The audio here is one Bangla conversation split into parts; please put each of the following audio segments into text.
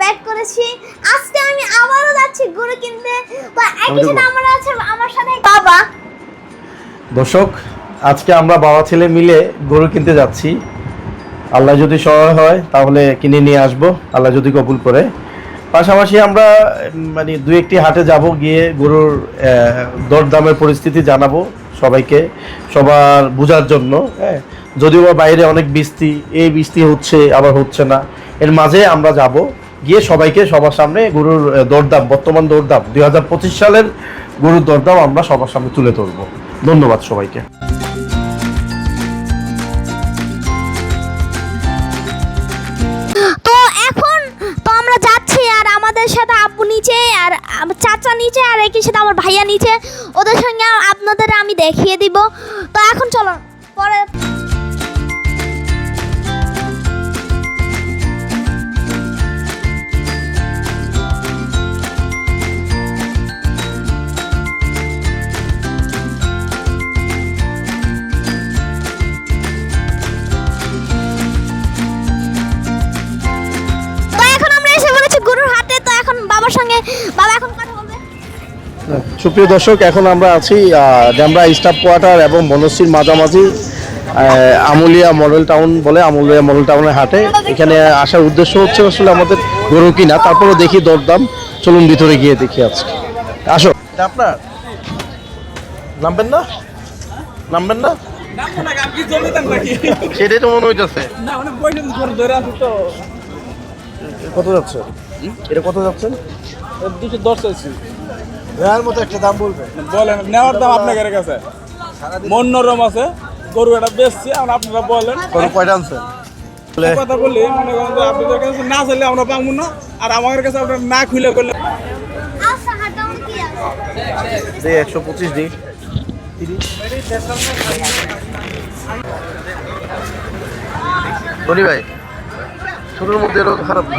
ব্যাক করেছি। আজকে আমি আবারও যাচ্ছি গরু কিনতে। তো একই সাথে আমার আছে আমার সাথে বাবা। দর্শক আজকে আমরা বাবা ছেলে মিলে গরু কিনতে যাচ্ছি। আল্লাহ যদি সহায় হয় তাহলে কিনে নিয়ে আসব। আল্লাহ যদি কবুল করে। পাশাপাশি আমরা মানে দু একটি হাটে যাব গিয়ে গরুর দরদামের পরিস্থিতি জানাব সবাইকে সবার বোঝার জন্য হ্যাঁ যদিও বা বাইরে অনেক বৃষ্টি এই বৃষ্টি হচ্ছে আবার হচ্ছে না। এর মাঝে আমরা যাব। গিয়ে সবাইকে সবার সামনে গরুর দরদাম, বর্তমান দরদাম, দুই হাজার পঁচিশ সালের গরুর দরদাম আমরা সবার সামনে তুলে ধরবো। ধন্যবাদ সবাইকে। আমাদের সাথে আব্বু নিচে আর চাচা নিচে আর একই সাথে আমার ভাইয়া নিচে। ওদের সঙ্গে আপনাদের আমি দেখিয়ে দিব। তো এখন চলো, পরে সুপ্রিয় দর্শক এখন আমরা আছি ড্যামরা স্টাফ কোয়ার্টার এবং বনশ্রীর মাঝামাঝি আমুলিয়া মডেল টাউন বলে আমুলিয়া মডেল টাউনের হাটে। এখানে আসার উদ্দেশ্য হচ্ছে আসলে আমাদের গরু কিনা তারপরে দেখি দরদাম। চলুন ভিতরে গিয়ে দেখি আজকে। আসো। আপনার? নামবেন না? নামবেন না? সেটাই তো মনে হইতেছে। কত যাচ্ছে এটা কত যাচ্ছেন? দুশো দশ চাইছি। দেওয়ার মতো একটা দাম বলবে। বলেন নেওয়ার দাম আপনাদের কাছে মনোরম আছে গরু এটা বেচছি আর আপনারা বলেন। গরু কয়টা আনছেন? কথা বলি মনে করেন যে আপনাদের কাছে না চাইলে আমরা পাবো না আর আমাদের কাছে আপনারা না খুলে করলে যে একশো পঁচিশ দিই ধনী ভাই ছোটোর মধ্যে এরকম খারাপ না।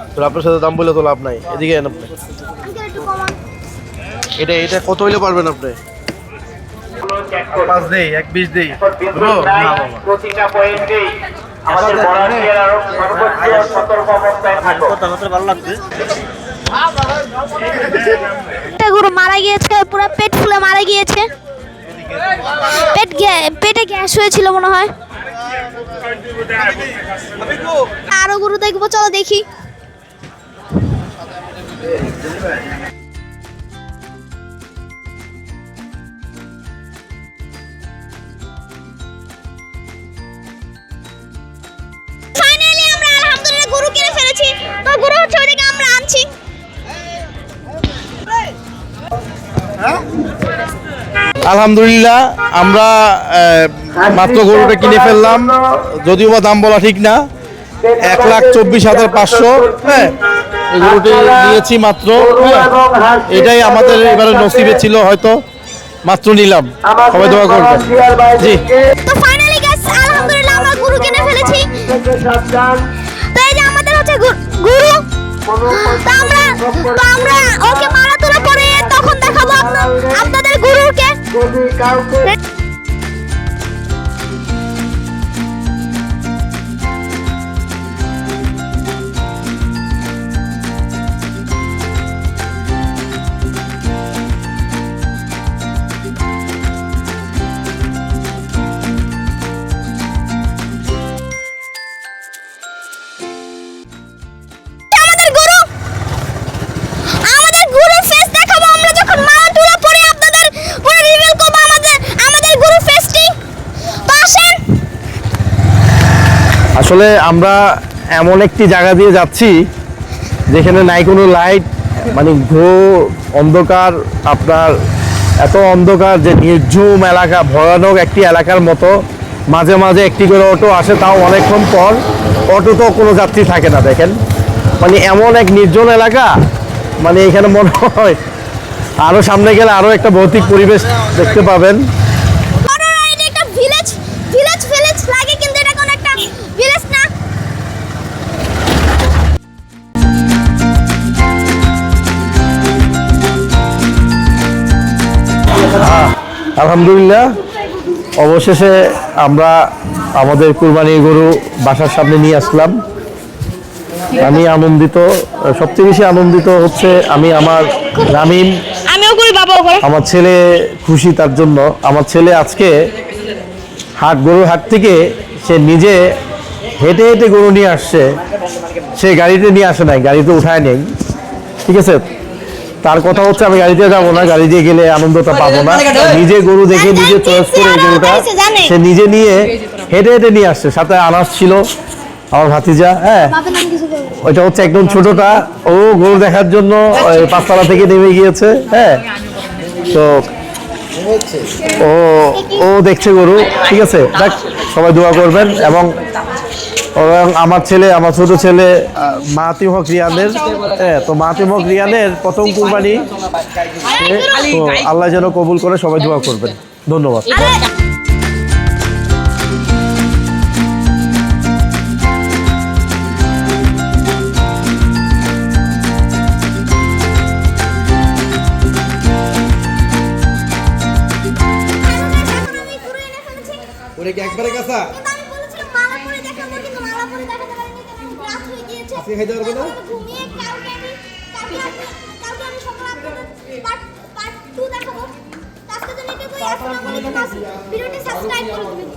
তো আপনার সাথে দাম বলে তো লাভ নাই। এদিকে এন আপনি। একটু এটা এটা কত হইলে পারবেন আপনি? পাঁচ দেই এক বিশ দেই। বুঝলো? না। বাবা। প্রতিটা পয়েন্টেই আমাদের ভলান্টিয়ার আরও সর্বোচ্চ সতর্ক অবস্থায় থাকো। একটা গরু মারা গিয়েছে পুরো পেট ফুলে মারা গিয়েছে। পেট গ্যা- পেটে গ্যাস হয়েছিল মনে হয়। আরও গরু দেখব চলো দেখি। তো গরু হচ্ছে আমরা আনছি। আলহামদুলিল্লাহ, আমরা মাত্র গরুটা কিনে ফেললাম। যদিও বা দাম বলা ঠিক না এক লাখ চব্বিশ হাজার পাঁচশো। হ্যাঁ এই গরুটি নিয়েছি মাত্র। হ্যাঁ। এটাই আমাদের এবারে নসিবে ছিল হয়তো। মাত্র নিলাম। সবাই দোয়া করবেন। জি। আমরা ওকে মারা তোলা পরে তখন দেখাবো আপনা- আপনাদের গরুকে। আসলে আমরা এমন একটি জায়গা দিয়ে যাচ্ছি, যেখানে নাই কোনো লাইট মানে ঘোর অন্ধকার, আপনার এত অন্ধকার যে নির্ঝুম এলাকা, ভয়ানক একটি এলাকার মতো। মাঝে মাঝে একটি করে অটো আসে, তাও অনেকক্ষণ পর অটো তো কোনো যাত্রী থাকে না, দেখেন। মানে এমন এক নির্জন এলাকা মানে এখানে মনে হয় আরও সামনে গেলে আরও একটা ভৌতিক পরিবেশ দেখতে পাবেন। আলহামদুলিল্লাহ। অবশেষে আমরা আমাদের কুরবানির গরু বাসার সামনে নিয়ে আসলাম। আমি আনন্দিত সবচেয়ে বেশি আনন্দিত হচ্ছে আমি আমার রামিম করে। আমার ছেলে খুশি তার জন্য। আমার ছেলে আজকে হাট গরুর হাট থেকে সে নিজে হেঁটে হেঁটে গরু নিয়ে আসছে। সে গাড়িতে নিয়ে আসে নাই গাড়িতে উঠায় নেই। ঠিক আছে? তার কথা হচ্ছে আমি গাড়িতে যাব না গাড়ি দিয়ে গেলে আনন্দটা পাবো না। নিজে গরু দেখে নিজে চয়েস করে এই গরুটা সে নিজে নিয়ে হেঁটে হেঁটে নিয়ে আসছে সাথে আনাস ছিল আমার ভাতিজা হ্যাঁ। ওইটা হচ্ছে একদম ছোটটা ও গরু দেখার জন্য ওই পাঁচতলা থেকে নেমে গিয়েছে হ্যাঁ। তো ও ও দেখছে গরু ঠিক আছে। দেখ সবাই দোয়া করবেন এবং আমার ছেলে আমার ছোট ছেলে আহ, হক রিয়ানের হ্যাঁ তো মাহাতিম হক রিয়ানের প্রথম কুরবানি তো আল্লাহ যেন কবুল করে সবাই দোয়া করবেন ধন্যবাদ ওরে কি একবারে কাঁচা তো খেতে পারবে না? ভিডিওটি সাবস্ক্রাইব করে দিবেন।